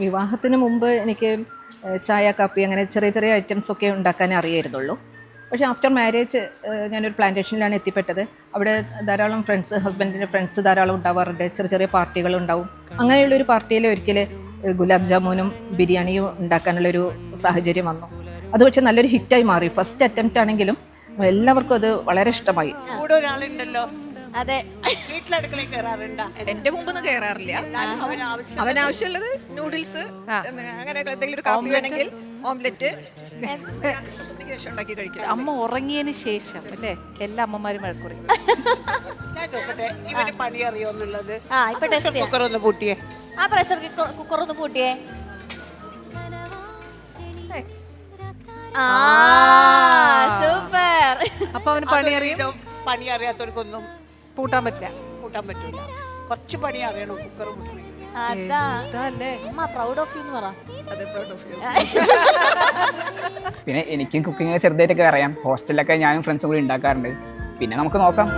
വിവാഹത്തിന് മുമ്പ് എനിക്ക് ചായ കാപ്പി അങ്ങനെ ചെറിയ ചെറിയ ഐറ്റംസ് ഒക്കെ ഉണ്ടാക്കാനേ അറിയായിരുന്നുള്ളൂ. പക്ഷേ ആഫ്റ്റർ മാരേജ് ഞാനൊരു പ്ലാന്റേഷനിലാണ് എത്തിപ്പെട്ടത്. അവിടെ ധാരാളം ഫ്രണ്ട്സ് ഹസ്ബൻഡിന്റെ ഫ്രണ്ട്സ് ധാരാളം ഉണ്ടാവാറുണ്ട്. ചെറിയ ചെറിയ പാർട്ടികൾ ഉണ്ടാവും. അങ്ങനെയുള്ളൊരു പാർട്ടിയിൽ ഒരിക്കൽ ഗുലാബ് ജാമുനും ബിരിയാണിയും ഉണ്ടാക്കാനുള്ളൊരു സാഹചര്യം വന്നു. അത് പക്ഷേ നല്ലൊരു ഹിറ്റായി മാറി. ഫസ്റ്റ് അറ്റംപ്റ്റ് ആണെങ്കിലും എല്ലാവർക്കും അത് വളരെ ഇഷ്ടമായി. കൂടെ ഒരാളുണ്ടല്ലോ. അതെ. വീട്ടിലടുക്കളയിൽ കയറാറുണ്ടാ എന്റെ മുമ്പൊന്നും കയറാറില്ല അവൻ ആവശ്യമുള്ളത് നൂഡിൽസ് അങ്ങനെ എന്തെങ്കിലും ഒരു കാപ്പി വേണമെങ്കിൽ ഓംലെറ്റ് ഉണ്ടാക്കി കഴിക്കും. അമ്മ ഉറങ്ങിയതിന് ശേഷം അല്ലേ? എല്ലാ അമ്മമാരും ഇവന് പണി അറിയോന്നുള്ളത് ആ ഇപ്പൊ ടെസ്റ്റ് ചെയ്യാം. കുക്കർ ഒന്ന് പൂട്ടിയേ. ആ പ്രഷർ കുക്കർ ഒന്ന് പൂട്ടിയേ. ആ സൂപ്പർ അപ്പൊ അവന് പണി പണിയറിയാത്തവർക്കൊന്നും പണി അറിയാത്തവർക്കൊന്നും പൂട്ടാൻ പറ്റില്ല. പൂട്ടാൻ പറ്റൂല. കുറച്ച് പണി അറിയണം കുക്കർ പൂട്ടണമെങ്കിൽ അതാ. ഇതല്ലേ അമ്മ പ്രൗഡ് ഓഫ് യു എന്ന് പ്രൗഡ് ഓഫ് യു പിന്നെ എനിക്കും കുക്കിംഗ് ചെറുതായിട്ടൊക്കെ അറിയാം. ഹോസ്റ്റലിലൊക്കെ ഞാനും ഫ്രണ്ട്സും കൂടി ഉണ്ടാക്കാറുണ്ട്. പിന്നെ നമുക്ക് നോക്കാം.